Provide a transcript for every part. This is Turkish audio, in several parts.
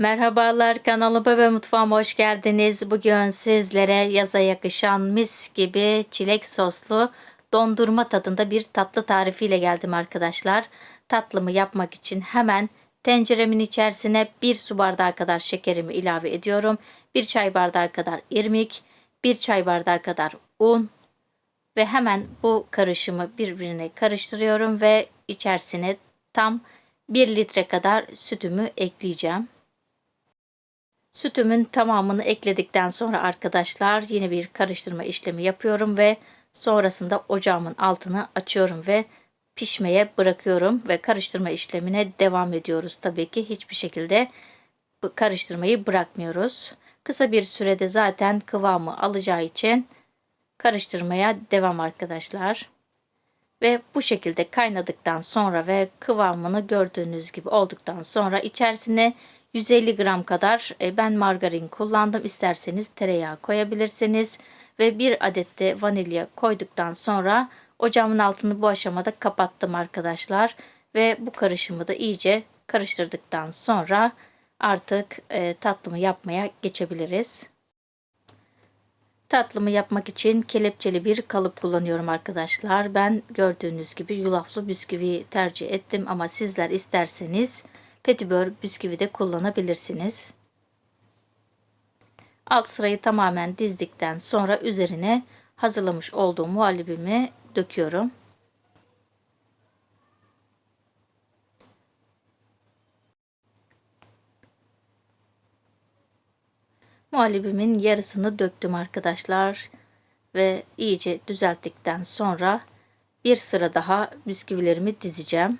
Merhabalar kanalıma ve mutfağıma hoş geldiniz. Bugün sizlere yaza yakışan mis gibi çilek soslu dondurma tadında bir tatlı tarifiyle geldim arkadaşlar. Tatlımı yapmak için hemen tenceremin içerisine bir su bardağı kadar şekerimi ilave ediyorum. Bir çay bardağı kadar irmik, bir çay bardağı kadar un ve hemen bu karışımı birbirine karıştırıyorum ve içerisine tam 1 litre kadar sütümü ekleyeceğim. Sütümün tamamını ekledikten sonra arkadaşlar yine bir karıştırma işlemi yapıyorum ve sonrasında ocağımın altını açıyorum ve pişmeye bırakıyorum ve karıştırma işlemine devam ediyoruz. Tabii ki hiçbir şekilde karıştırmayı bırakmıyoruz. Kısa bir sürede zaten kıvamı alacağı için karıştırmaya devam arkadaşlar. Ve bu şekilde kaynadıktan sonra ve kıvamını gördüğünüz gibi olduktan sonra içerisine 150 gram kadar e, ben margarin kullandım. İsterseniz tereyağı koyabilirsiniz. Ve bir adet de vanilya koyduktan sonra ocağımın altını bu aşamada kapattım arkadaşlar. Ve bu karışımı da iyice karıştırdıktan sonra artık e, tatlımı yapmaya geçebiliriz. Tatlımı yapmak için kelepçeli bir kalıp kullanıyorum arkadaşlar. Ben gördüğünüz gibi yulaflı bisküvi tercih ettim ama sizler isterseniz petibör bisküvi de kullanabilirsiniz. Alt sırayı tamamen dizdikten sonra üzerine hazırlamış olduğum muhallebimi döküyorum. Muhallebimin yarısını döktüm arkadaşlar ve iyice düzelttikten sonra bir sıra daha bisküvilerimi dizeceğim.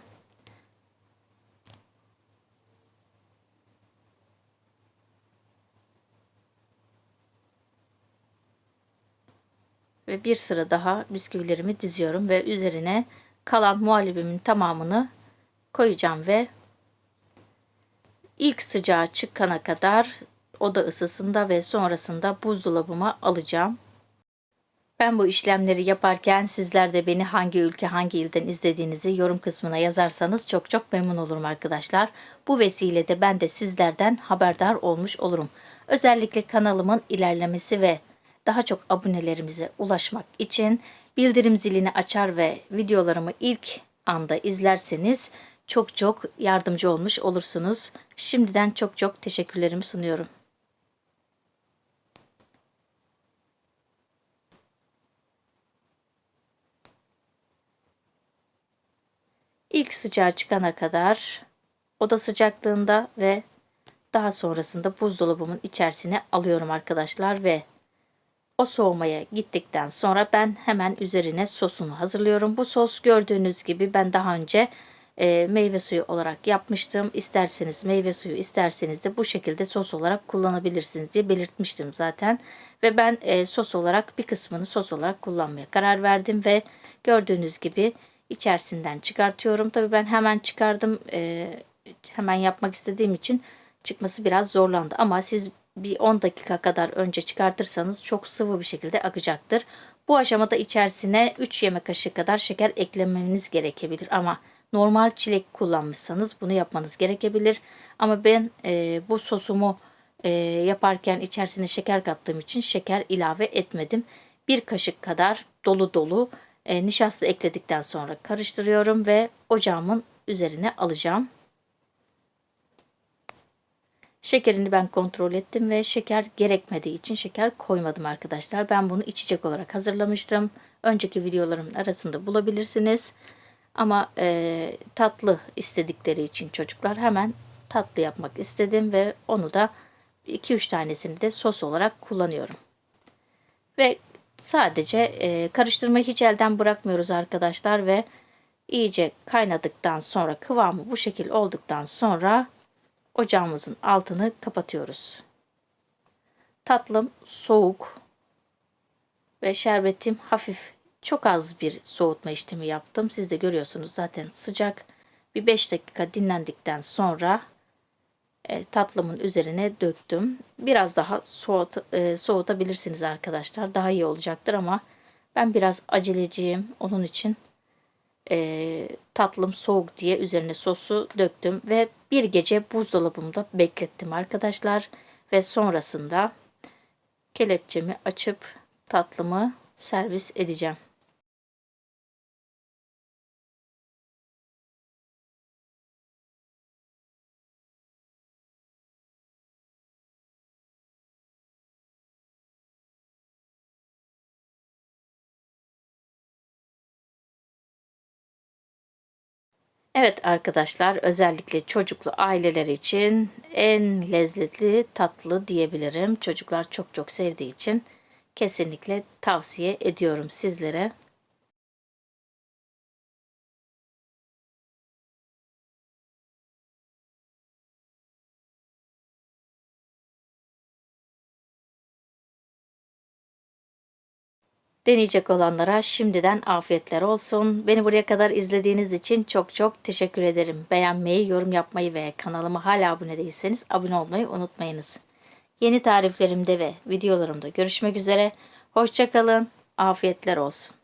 ve bir sıra daha bisküvilerimi diziyorum ve üzerine kalan muhallebimin tamamını koyacağım ve ilk sıcağı çıkana kadar oda ısısında ve sonrasında buzdolabıma alacağım. Ben bu işlemleri yaparken sizler de beni hangi ülke hangi ilden izlediğinizi yorum kısmına yazarsanız çok çok memnun olurum arkadaşlar. Bu vesilede ben de sizlerden haberdar olmuş olurum. Özellikle kanalımın ilerlemesi ve daha çok abonelerimize ulaşmak için bildirim zilini açar ve videolarımı ilk anda izlerseniz çok çok yardımcı olmuş olursunuz. Şimdiden çok çok teşekkürlerimi sunuyorum. İlk sıcağı çıkana kadar oda sıcaklığında ve daha sonrasında buzdolabımın içerisine alıyorum arkadaşlar ve o soğumaya gittikten sonra ben hemen üzerine sosunu hazırlıyorum. Bu sos gördüğünüz gibi ben daha önce e, meyve suyu olarak yapmıştım. İsterseniz meyve suyu isterseniz de bu şekilde sos olarak kullanabilirsiniz diye belirtmiştim zaten. Ve ben e, sos olarak bir kısmını sos olarak kullanmaya karar verdim ve gördüğünüz gibi içerisinden çıkartıyorum. Tabii ben hemen çıkardım. E, hemen yapmak istediğim için çıkması biraz zorlandı. Ama siz bir 10 dakika kadar önce çıkartırsanız çok sıvı bir şekilde akacaktır. Bu aşamada içerisine 3 yemek kaşığı kadar şeker eklemeniz gerekebilir ama normal çilek kullanmışsanız bunu yapmanız gerekebilir. Ama ben e, bu sosumu e, yaparken içerisine şeker kattığım için şeker ilave etmedim. Bir kaşık kadar dolu dolu e, nişasta ekledikten sonra karıştırıyorum ve ocağımın üzerine alacağım. Şekerini ben kontrol ettim ve şeker gerekmediği için şeker koymadım arkadaşlar. Ben bunu içecek olarak hazırlamıştım. Önceki videolarımın arasında bulabilirsiniz. Ama e, tatlı istedikleri için çocuklar hemen tatlı yapmak istedim ve onu da 2-3 tanesini de sos olarak kullanıyorum. Ve sadece e, karıştırmayı hiç elden bırakmıyoruz arkadaşlar ve iyice kaynadıktan sonra kıvamı bu şekil olduktan sonra ocağımızın altını kapatıyoruz. Tatlım soğuk ve şerbetim hafif çok az bir soğutma işlemi yaptım. Siz de görüyorsunuz zaten sıcak. Bir 5 dakika dinlendikten sonra e, tatlımın üzerine döktüm. Biraz daha soğut, e, soğutabilirsiniz arkadaşlar. Daha iyi olacaktır ama ben biraz aceleciyim. Onun için e, tatlım soğuk diye üzerine sosu döktüm ve bir gece buzdolabımda beklettim arkadaşlar ve sonrasında kelepçemi açıp tatlımı servis edeceğim. Evet arkadaşlar özellikle çocuklu aileler için en lezzetli tatlı diyebilirim. Çocuklar çok çok sevdiği için kesinlikle tavsiye ediyorum sizlere. Deneyecek olanlara şimdiden afiyetler olsun. Beni buraya kadar izlediğiniz için çok çok teşekkür ederim. Beğenmeyi, yorum yapmayı ve kanalıma hala abone değilseniz abone olmayı unutmayınız. Yeni tariflerimde ve videolarımda görüşmek üzere. Hoşçakalın. Afiyetler olsun.